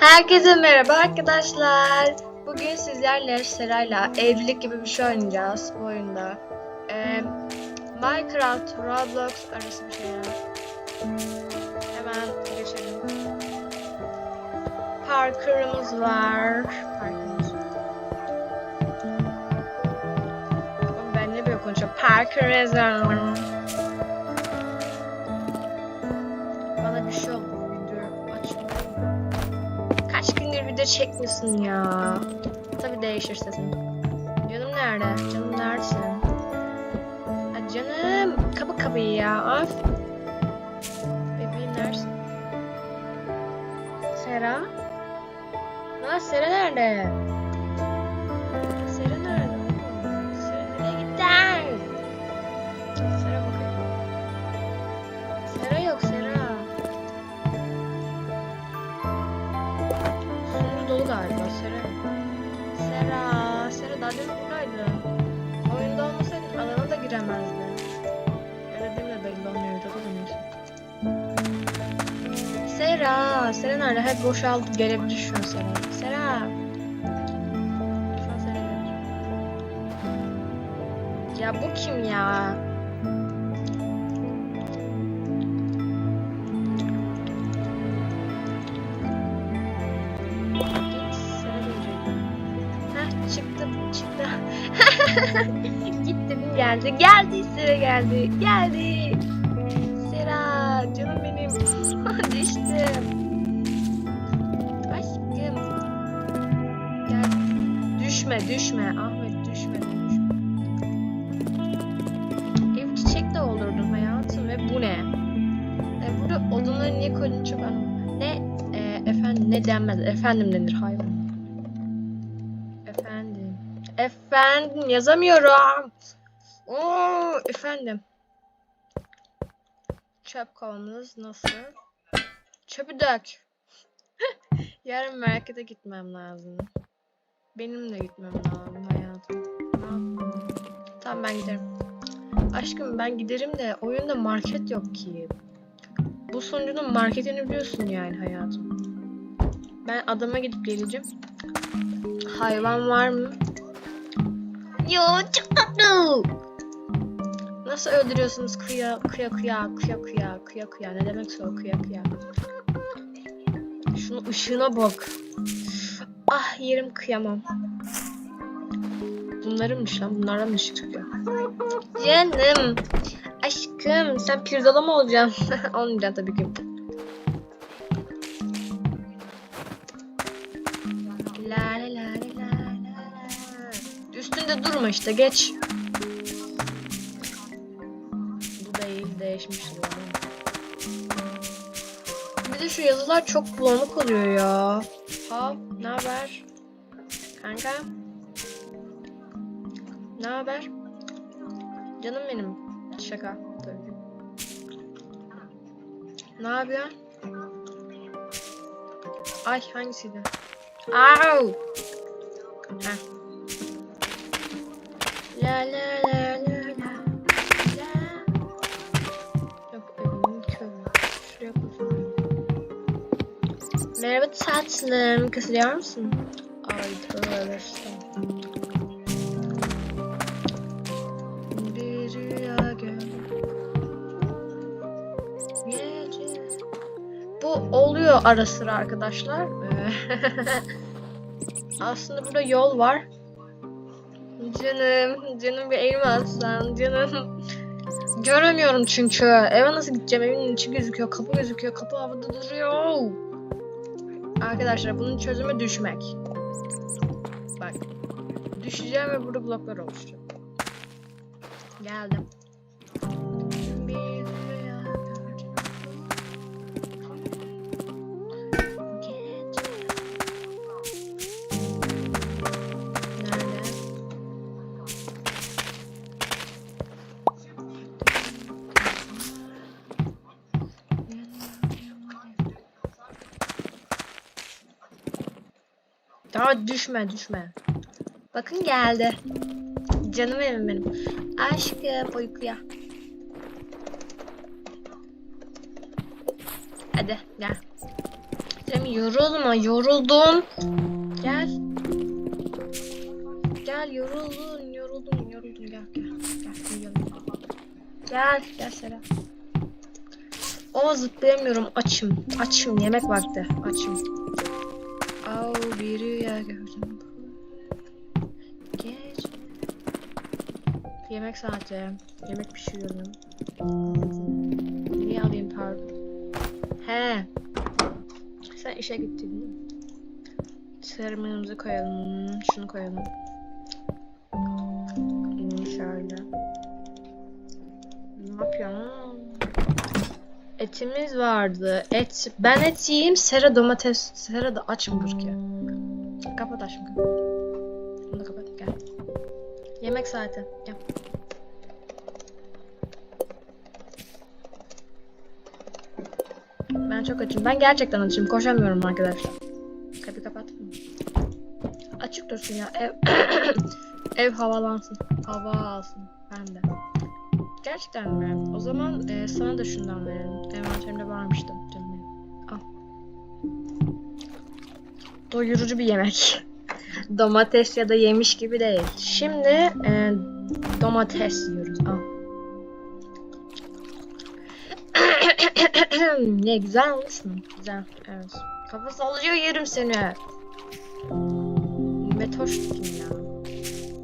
Herkese merhaba arkadaşlar. Bugün sizlerle Seray'la evlilik gibi bir şey oynayacağız bu oyunda. Ee, Minecraft, Roblox arası bir şeyler. Hemen geçelim. Parkurumuz var. Parkurumuz. Ben ne böyle konuşuyorum? Parkurumuz. Video çekmiyorsun ya? Tabi değişir sesin. Canım nerede? Canım neredesin? Ha canım. Kapı kapıyı ya. Of. Bebeğim neredesin? Sera? Ha Sera nerede? Demin buradaydı. Oyunda olmasaydın alana da giremezdi. Değil mi belli olmuyor. Çok uzanıyorsun. Sera, Sera nerede? Hep boşaldı. Gelebilir şu an Sera. Sera. Şu. Ya bu kim ya? Gitti mi geldi. Geldi Sera geldi. Geldi. Sera canım benim. Düştüm. Aşkım. Gel. Düşme düşme Ahmet düşme. düşme. Ev çiçek de olurdun hayatım ve bu ne? E, burada odunları niye koydun çok anlamadım. Ne e, efendim ne denmez efendim denir hayvan. Efendim yazamıyorum. Oo, efendim. Çöp kovamız nasıl? Çöpü dök. Yarın markete gitmem lazım. Benim de gitmem lazım hayatım. Tamam ben giderim. Aşkım ben giderim de oyunda market yok ki. Bu sunucunun marketini biliyorsun yani hayatım. Ben adama gidip geleceğim. Hayvan var mı? Yo çok tatlı. Nasıl öldürüyorsunuz kıya kıya kıya kıya kıya kıya kıya ne demek o kıya kıya. Şunun ışığına bak. Ah yerim kıyamam. Bunlarınmış lan bunlardan ışık çıkıyor. Canım. Aşkım sen pirzola mı olacaksın? Olmayacaksın tabii ki. Üstünde durma işte geç. Bu değil değişmiştir ama. Bir de şu yazılar çok bulanık oluyor ya. Hop, ne haber? Kanka. Ne haber? Canım benim. Şaka. Tabii. Ne yapıyorsun? Ay hangisiydi? Au! Heh. La la la la la la. Yok evimin körü. Şuraya koyayım. Merhaba tatlım. Kısılıyor musun? Ay. Gece. Bu oluyor ara sıra arkadaşlar. Aslında burada yol var. Canım, canım bir elma atsan, canım. Göremiyorum çünkü. Eve nasıl gideceğim? Evin içi gözüküyor, kapı gözüküyor, kapı havada duruyor. Arkadaşlar bunun çözümü düşmek. Bak. Düşeceğim ve burada bloklar oluşacak. Geldim. Daha düşme düşme. Bakın geldi. Canım evim benim. Aşkım uykuya. Hadi gel. Cem yorulma yoruldun. Gel. Gel yoruldun yoruldun yoruldun gel gel. Gel uyuyalım. Gel gel Sera. O zıplayamıyorum açım. Açım yemek vakti açım. Au bir rüya gördüm. Geç. Yemek saati. Yemek pişiriyorum. Niye alayım pardon. He. Sen işe gittin değil mi? Serumumuzu koyalım. Şunu koyalım. Şöyle. Ne yapıyorsun? Etimiz vardı. Et. Ben et yiyeyim. Sera domates. Sera da aç mıdır ki? Kapat aşkım. Bunu kapat. Gel. Yemek saati. Gel. Ben çok açım. Ben gerçekten açım. Koşamıyorum arkadaşlar. Kapıyı kapat. Açık dursun ya. Ev ev havalansın. Hava alsın. Ben de. Gerçekten mi? O zaman e, sana da şundan verelim. Envanterimde varmıştı. Canım. Al. Doyurucu bir yemek. Domates ya da yemiş gibi değil. Şimdi e, domates yiyoruz. Al. ne güzel olmuşsun. Güzel. Evet. Kafa sallıyor yerim seni. Metoş kim ya?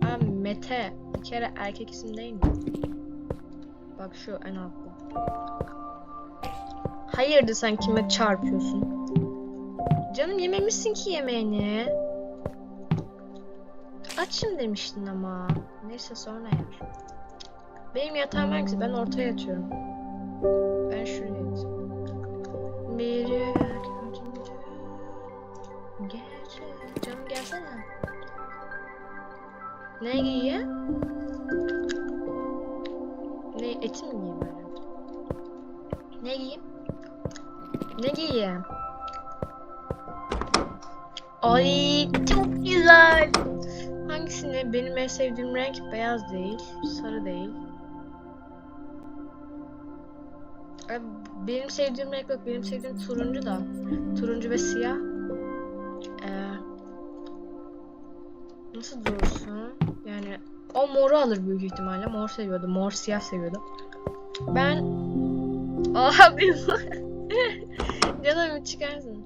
Ha Mete. Bir kere erkek isim değil mi? Bak şu en altta. Hayırdır sen kime çarpıyorsun? Canım yememişsin ki yemeğini. Açım demiştin ama. Neyse sonra yer. Benim yatağım hangisi? Ben ortaya yatıyorum. Ben şuraya yatıyorum. Bir rüya gördüm dün Gece. Canım gelsene. Ne giyiyor? Ne eti mi giyeyim böyle? Ne giyeyim? Ne giyeyim? Ay çok güzel. Hangisini? Benim en sevdiğim renk beyaz değil, sarı değil. Benim sevdiğim renk yok. Benim sevdiğim turuncu da. Turuncu ve siyah. Ee, nasıl dursun? Yani o moru alır büyük ihtimalle. Mor seviyordu. Mor siyah seviyordu. Ben abi canım çıkarsın.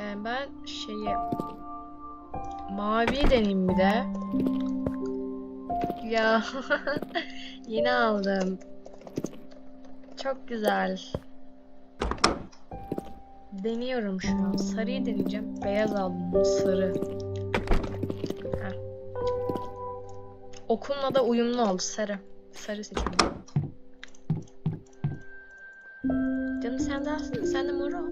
Ee, ben şeyi mavi deneyim bir de. Ya yine aldım. Çok güzel. Deniyorum şu an. Sarıyı deneyeceğim. Beyaz aldım. Sarı. Okunla da uyumlu oldu. Sarı. Sarı seçelim. Canım sen de alsın. Sen de mor ol.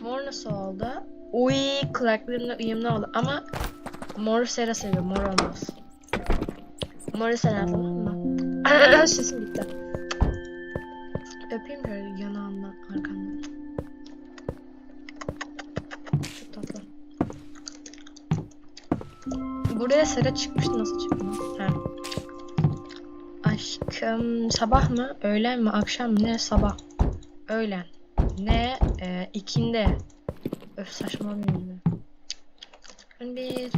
Mor nasıl oldu? Uy kulaklığımla uyumlu oldu. Ama mor Sera seviyor. Mor olmaz. Moru sen al tamam mı? Sesim gitti. Öpeyim böyle yanağından, Buraya Sera çıkmıştı. Nasıl çıktı? Ha. Aşkım sabah mı? Öğlen mi? Akşam mı? Ne? Sabah. Öğlen. Ne? Ee, ikinde. Öf saçmalamayayım ben. Bir.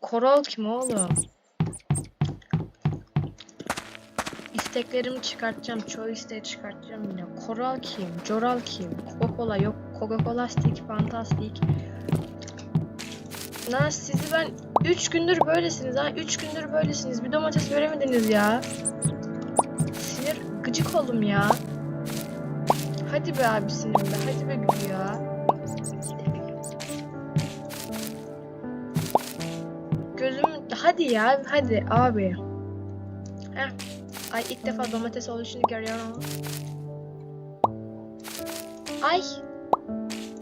Koral kim oğlum? İsteklerimi çıkartacağım. Çoğu isteği çıkartacağım yine. Koral kim? Coral kim? Coca-Cola yok. Coca-Cola stick, fantastik. Lan sizi ben 3 gündür böylesiniz ha. 3 gündür böylesiniz. Bir domates veremediniz ya. Sinir gıcık oldum ya. Hadi be abisinin be. Hadi be gül ya. Gözüm hadi ya hadi abi. Heh. Ay ilk defa domates oluşunu görüyorum. Ay.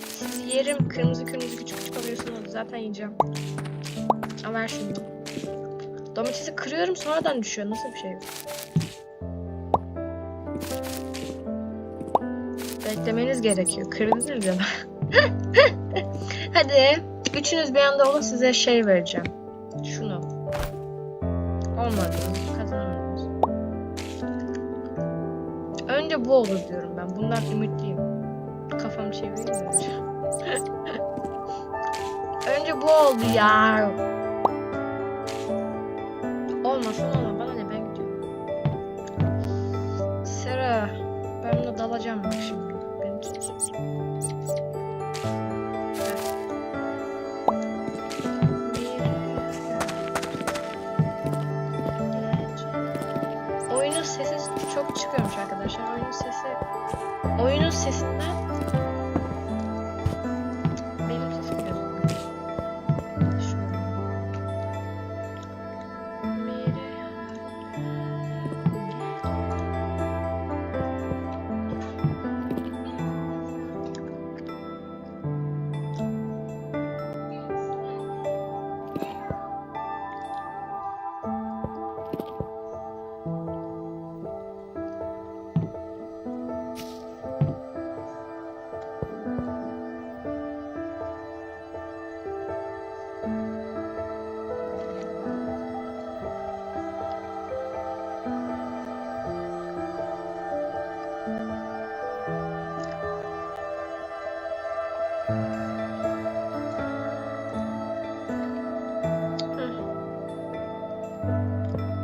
Sizi yerim. Kırmızı kırmızı küçük küçük alıyorsunuz. Zaten yiyeceğim. Al ver şunu. Domatesi kırıyorum sonradan düşüyor. Nasıl bir şey? Beklemeniz gerekiyor. Kırdınız ya. Hadi. Üçünüz bir anda olun size şey vereceğim. Şunu. Olmadı. Önce bu olur diyorum ben. Bundan ümitliyim. Kafamı çevireyim önce? önce bu oldu ya. Olmasın olma bana ne ben gidiyorum. Sera ben buna dalacağım bak şimdi. Beni sistema